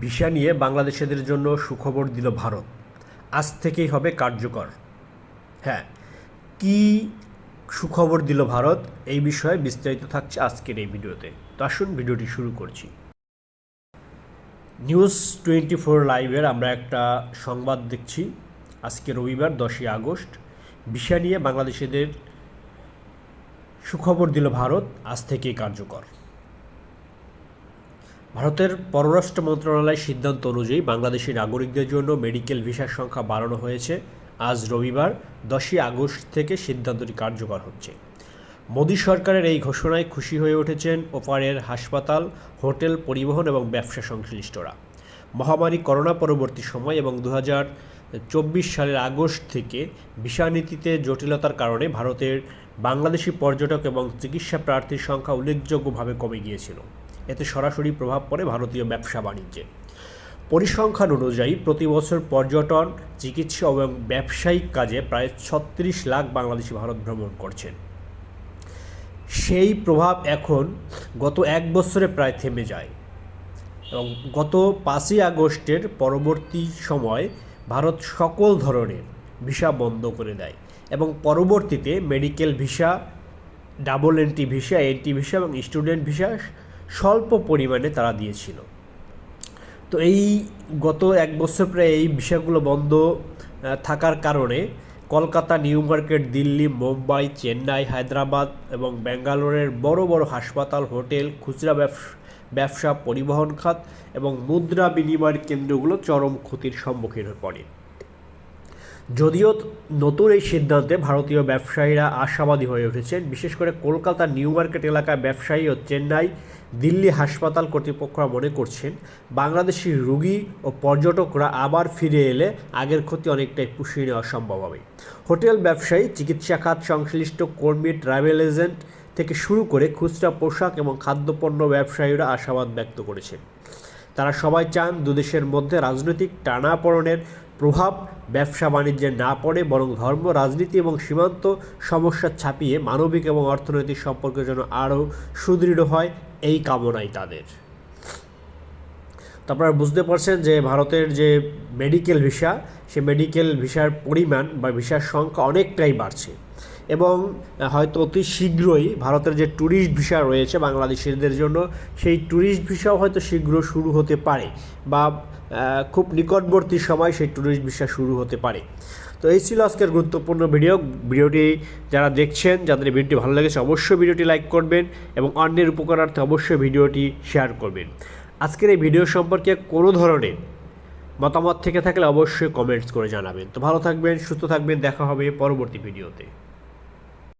Visa নিয়ে বাংলাদেশিদের জন্য সুখবর দিল ভারত। আজ থেকেই হবে কার্যকর। হ্যাঁ কি সুখবর দিল ভারত? এই বিষয়ে বিস্তারিত থাকছে আজকের এই ভিডিওতে। তো আসুন, ভিডিওটি শুরু করছি। নিউজ টোয়েন্টি ফোর লাইভের আমরা একটা সংবাদ দেখছি। আজকে রবিবার, দশই আগস্ট। ভিসা নিয়ে বাংলাদেশিদের সুখবর দিল ভারত। আজ থেকেই কার্যকর। ভারতের পররাষ্ট্র মন্ত্রণালয়ের সিদ্ধান্ত অনুযায়ী বাংলাদেশি নাগরিকদের জন্য মেডিকেল ভিসার সংখ্যা বাড়ানো হয়েছে। আজ রবিবার, দশই আগস্ট থেকে সিদ্ধান্তটি কার্যকর হচ্ছে। মোদী সরকারের এই ঘোষণায় খুশি হয়ে উঠেছেন ওপারের হাসপাতাল, হোটেল পরিবহন এবং ব্যবসা সংশ্লিষ্টরা। মহামারী করোনা পরবর্তী সময় এবং দু চব্বিশ সালের আগস্ট থেকে ভিসা নীতিতে জটিলতার কারণে ভারতের বাংলাদেশি পর্যটক এবং চিকিৎসা প্রার্থীর সংখ্যা উল্লেখযোগ্যভাবে কমে গিয়েছিল। এতে সরাসরি প্রভাব পড়ে ভারতীয় ব্যবসা বাণিজ্যে। পরিসংখ্যান অনুযায়ী প্রতি বছর পর্যটন, চিকিৎসা এবং ব্যবসায়িক কাজে প্রায় ছত্রিশ লাখ বাংলাদেশি ভারত ভ্রমণ করছেন। সেই প্রভাব এখন গত এক বছরে প্রায় থেমে যায় এবং গত পাঁচই আগস্টের পরবর্তী সময় ভারত সকল ধরনের ভিসা বন্ধ করে দেয় এবং পরবর্তীতে medical visa, double entry visa entry visa এবং স্টুডেন্ট ভিসা স্বল্প পরিমাণে তারা দিয়েছিল। তো এই গত এক বছর প্রায় এই বিষয়গুলো বন্ধ থাকার কারণে কলকাতা, নিউ মার্কেট, দিল্লি, মুম্বাই, চেন্নাই, হায়দ্রাবাদ এবং ব্যাঙ্গালোরের বড় বড় হাসপাতাল, হোটেল, খুচরা ব্যবসা পরিবহন খাত এবং মুদ্রা বিনিময়ের কেন্দ্রগুলো চরম ক্ষতির সম্মুখীন হয়ে পড়ে। যদিও নতুন এই সিদ্ধান্তে ভারতীয় ব্যবসায়ীরা আশাবাদী হয়ে উঠেছেন, বিশেষ করে কলকাতা নিউ মার্কেট এলাকায় ব্যবসায়ী ও চেন্নাই দিল্লি হাসপাতাল কর্তৃপক্ষরা মনে করছেন, বাংলাদেশি রোগী ও পর্যটকরা আবার ফিরে এলে আগের ক্ষতি অনেকটাই পুষিয়ে নেওয়া সম্ভব হবে। হোটেল ব্যবসায়ী চিকিৎসা খাত সংশ্লিষ্ট কর্মী, ট্রাভেল এজেন্ট থেকে শুরু করে খুচরা পোশাক এবং খাদ্যপণ্য ব্যবসায়ীরা আশাবাদ ব্যক্ত করেছেন। তারা সবাই চান দুদেশের মধ্যে রাজনৈতিক টানাপড়নের প্রভাব ব্যবসা বাণিজ্যে না পড়ে, বরং ধর্ম, রাজনীতি এবং সীমান্ত সমস্যা ছাপিয়ে মানবিক এবং অর্থনৈতিক সম্পর্কের যেন আরও সুদৃঢ় হয় এই কামনাই তাদের। তো আপনারা বুঝতে পারছেন যে ভারতের যে মেডিকেল ভিসা সে মেডিকেল ভিসার পরিমাণ বা ভিসার সংখ্যা অনেকটাই বাড়ছে। এবং হয়তো অতি শীঘ্রই ভারতের যে ট্যুরিস্ট ভিসা রয়েছে বাংলাদেশিদের জন্য, সেই ট্যুরিস্ট ভিসাও হয়তো শীঘ্র শুরু হতে পারে বা খুব নিকটবর্তী সময় সেই ট্যুরিস্ট ভিসা শুরু হতে পারে। তো এই ছিল আজকের গুরুত্বপূর্ণ ভিডিও ভিডিওটি যারা দেখছেন, যাদের ভিডিওটি ভালো লেগেছে, অবশ্যই ভিডিওটি লাইক করবেন এবং অন্যের উপকারার্থে অবশ্যই ভিডিওটি শেয়ার করবেন। আজকের এই ভিডিও সম্পর্কে কোনো ধরনের মতামত থেকে থাকলে অবশ্যই কমেন্টস করে জানাবেন। তো ভালো থাকবেন, সুস্থ থাকবেন, দেখা হবে পরবর্তী ভিডিওতে